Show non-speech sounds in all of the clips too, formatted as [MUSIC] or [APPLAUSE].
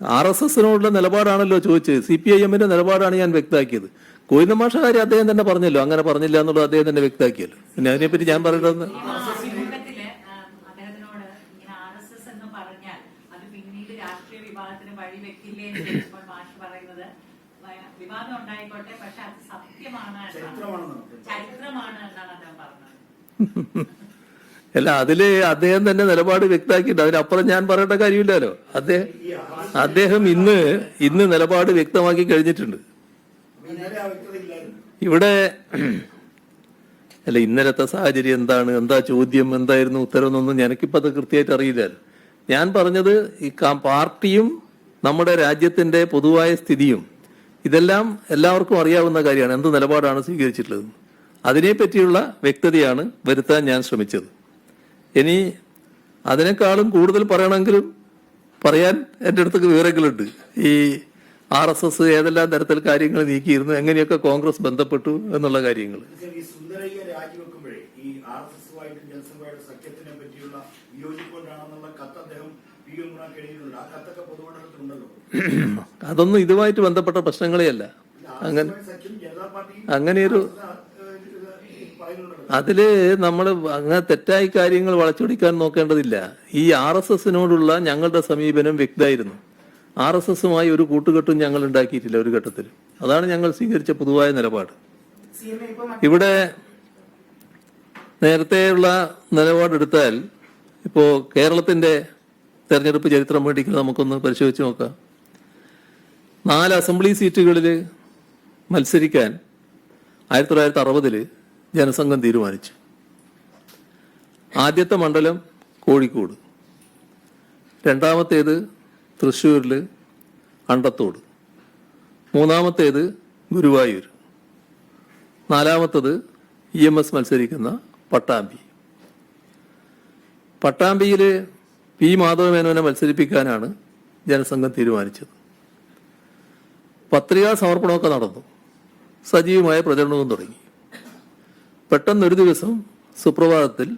R S എസിനോടുള്ള നിലപാടാണല്ലോ ചോദിച്ചത്. C P I എമ്മിന്റെ നിലപാടാണ് ഞാൻ വ്യക്തമാക്കിയത്. കോയിന്നമാഷ കാര്യം അദ്ദേഹം തന്നെ പറഞ്ഞല്ലോ. അങ്ങനെ പറഞ്ഞില്ല എന്നുള്ളത് അദ്ദേഹം തന്നെ വ്യക്തമാക്കിയല്ലോ. പിന്നെ അതിനെപ്പറ്റി ഞാൻ പറയേണ്ടതെന്ന്? പറയുന്നത് വിവാദം ഉണ്ടായിക്കോട്ടെ പക്ഷെ അത് സത്യമാണ്. ചരിത്രമാണ് എന്നാണ് അദ്ദേഹം പറഞ്ഞത്. [LAUGHS] അല്ല അതിൽ അദ്ദേഹം തന്നെ നിലപാട് വ്യക്തമാക്കിയിട്ടുണ്ട്. അതിനപ്പുറം ഞാൻ പറയേണ്ട കാര്യമില്ലല്ലോ. അദ്ദേഹം അദ്ദേഹം ഇന്ന് ഇന്ന് നിലപാട് വ്യക്തമാക്കി കഴിഞ്ഞിട്ടുണ്ട്. ഇവിടെ അല്ല ഇന്നലത്തെ സാഹചര്യം എന്താണ്? എന്താ ചോദ്യം? എന്തായിരുന്നു ഉത്തരം എന്നൊന്നും എനിക്കിപ്പോ അത് കൃത്യമായിട്ട് അറിയില്ലല്ലോ ഞാൻ പറഞ്ഞത് ഈ പാർട്ടിയും നമ്മുടെ രാജ്യത്തിന്റെ പൊതുവായ സ്ഥിതിയും ഇതെല്ലാം എല്ലാവർക്കും അറിയാവുന്ന കാര്യമാണ്. എന്ത് നിലപാടാണ് സ്വീകരിച്ചിട്ടുള്ളത്? അതിനെപ്പറ്റിയുള്ള വ്യക്തതയാണ് വരുത്താൻ ഞാൻ ശ്രമിച്ചത്. ഇനി അതിനേക്കാളും കൂടുതൽ പറയണമെങ്കിലും പറയാൻ എന്റെ അടുത്തൊക്കെ വിവരങ്ങളുണ്ട്. ഈ ആർ എസ് എസ് ഏതെല്ലാം തരത്തിൽ കാര്യങ്ങൾ നീക്കിയിരുന്നു എങ്ങനെയൊക്കെ കോൺഗ്രസ് ബന്ധപ്പെട്ടു എന്നുള്ള കാര്യങ്ങൾ. അതൊന്നും ഇതുമായിട്ട് ബന്ധപ്പെട്ട പ്രശ്നങ്ങളെയല്ല. അങ്ങനെ അങ്ങനെയൊരു അതിൽ നമ്മൾ അങ്ങനെ തെറ്റായ കാര്യങ്ങൾ വളച്ചൊടിക്കാൻ നോക്കേണ്ടതില്ല. ഈ ആർ എസ് എസിനോടുള്ള ഞങ്ങളുടെ സമീപനം വ്യക്തമായിരുന്നു. ആർ എസ് എസുമായി ഒരു കൂട്ടുകെട്ടും ഞങ്ങൾ ഉണ്ടാക്കിയിട്ടില്ല ഒരു ഘട്ടത്തിൽ അതാണ് ഞങ്ങൾ സ്വീകരിച്ച പൊതുവായ നിലപാട്. ഇവിടെ നേരത്തെയുള്ള നിലപാടെടുത്താൽ ഇപ്പോ കേരളത്തിന്റെ തെരഞ്ഞെടുപ്പ് ചരിത്രം വേണ്ടിക്ക് നമുക്കൊന്ന് പരിശോധിച്ച് നോക്കാം. നാല് അസംബ്ലി സീറ്റുകളിൽ മത്സരിക്കാൻ ആയിരത്തി തൊള്ളായിരത്തി അറുപതിൽ ജനസംഘം തീരുമാനിച്ചു. ആദ്യത്തെ മണ്ഡലം കോഴിക്കോട്. രണ്ടാമത്തേത് തൃശ്ശൂരിൽ അണ്ടത്തോട്. മൂന്നാമത്തേത് ഗുരുവായൂർ. നാലാമത്തത് ഇ എം എസ് മത്സരിക്കുന്ന പട്ടാമ്പി. പട്ടാമ്പിയിൽ പി മാധവമേനോനെ മത്സരിപ്പിക്കാനാണ് ജനസംഘം തീരുമാനിച്ചത്. പത്രികാ സമർപ്പണമൊക്കെ നടന്നു. സജീവമായ പ്രചരണവും തുടങ്ങി. പെട്ടെന്നൊരു ദിവസം സുപ്രഭാതത്തിൽ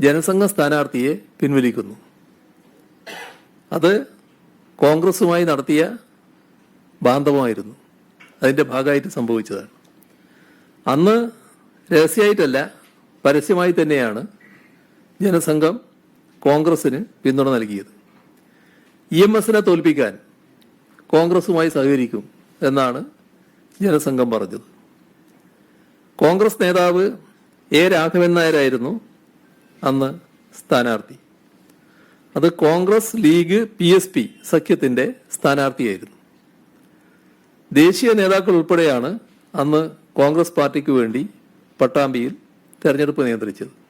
ജനസംഘ സ്ഥാനാർത്ഥിയെ പിൻവലിക്കുന്നു. അത് കോൺഗ്രസുമായി നടത്തിയ ബാന്ധവമായിരുന്നു. അതിന്റെ ഭാഗമായിട്ട് സംഭവിച്ചതാണ്. അന്ന് രഹസ്യമായിട്ടല്ല പരസ്യമായി തന്നെയാണ് ജനസംഘം കോൺഗ്രസിന് പിന്തുണ നൽകിയത്. ഇ എം എസിനെ തോൽപ്പിക്കാൻ കോൺഗ്രസുമായി സഹകരിക്കും എന്നാണ് ജനസംഘം പറഞ്ഞത്. കോൺഗ്രസ് നേതാവ് എ രാഘവൻ നായരായിരുന്നു അന്ന് സ്ഥാനാർത്ഥി. അത് Congress League P S P സഖ്യത്തിന്റെ സ്ഥാനാർത്ഥിയായിരുന്നു. ദേശീയ നേതാക്കൾ ഉൾപ്പെടെയാണ് അന്ന് കോൺഗ്രസ് പാർട്ടിക്ക് വേണ്ടി പട്ടാമ്പിയിൽ തെരഞ്ഞെടുപ്പ് നിയന്ത്രിച്ചത്.